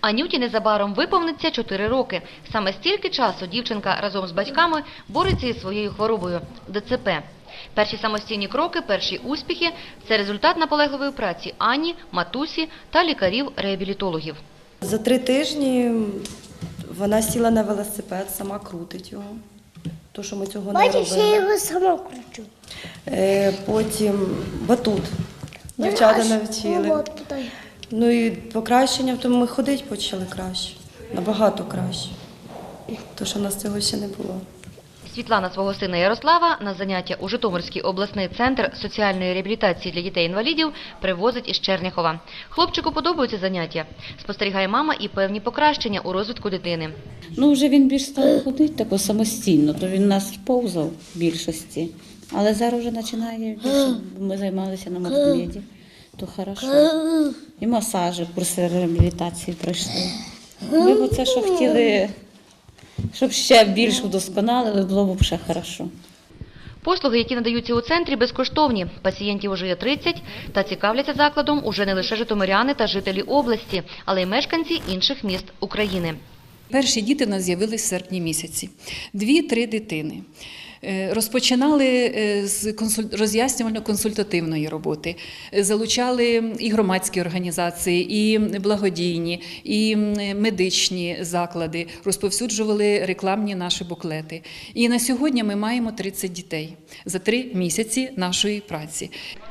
Анюті незабаром виповниться 4 роки. Саме стільки часу дівчинка разом з батьками бореться із своєю хворобою – ДЦП. Перші самостійні кроки, перші успіхи – це результат наполегливої праці Ані, матусі та лікарів-реабілітологів. За три тижні вона сіла на велосипед, сама крутить його. То, що ми цього не Бачиш, я його сама кручу. Е, потім батут. Дівчата Аж навчили. Ну і покращення в тому ми ходити почали краще. Набагато краще. То, що в нас цього ще не було. Світлана свого сина Ярослава на заняття у Житомирський обласний центр соціальної реабілітації для дітей-інвалідів привозить із Черняхова. Хлопчику подобаються заняття. Спостерігає мама і певні покращення у розвитку дитини. Ну, вже він більш став ходити тако самостійно, то він нас повзав в більшості. Але зараз вже починає більше, ми займалися на мотомеді, то хорошо. І масажі, курси реабілітації пройшли. Ми б це, що хотіли, щоб ще більш вдосконалили, було б ще хорошо. Послуги, які надаються у центрі, безкоштовні. Пацієнтів уже є 30, та цікавляться закладом уже не лише житомиряни та жителі області, але й мешканці інших міст України. Перші діти в нас з'явились в серпні місяці. Дві-три дитини. Е, Розпочинали е, з консуль- роз'яснювально-консультативної роботи, Е, залучали і громадські організації, і благодійні, і медичні заклади, розповсюджували рекламні наші буклети. І на сьогодні ми маємо 30 дітей за три місяці нашої праці.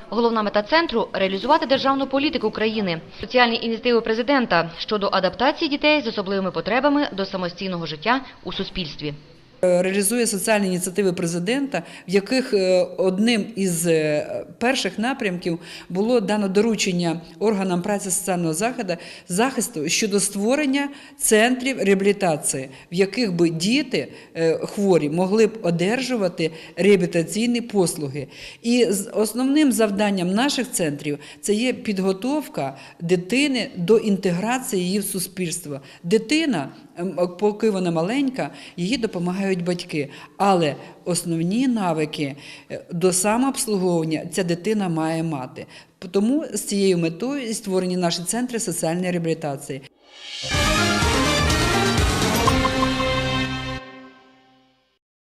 Головна мета центру – реалізувати державну політику країни, соціальні ініціативи президента щодо адаптації дітей з особливими потребами до самостійного життя у суспільстві. Реалізує соціальні ініціативи президента, в яких е, одним із е, перших напрямків було дано доручення органам праці соціального захисту щодо створення центрів реабілітації, в яких би діти е, хворі могли б одержувати реабілітаційні послуги. І основним завданням наших центрів це є підготовка дитини до інтеграції її в суспільство. Дитина, ем, поки вона маленька, їй допомагають батьки. Але основні навики е, до самообслуговування ця дитина має мати. Тому з цією метою створені наші центри соціальної реабілітації.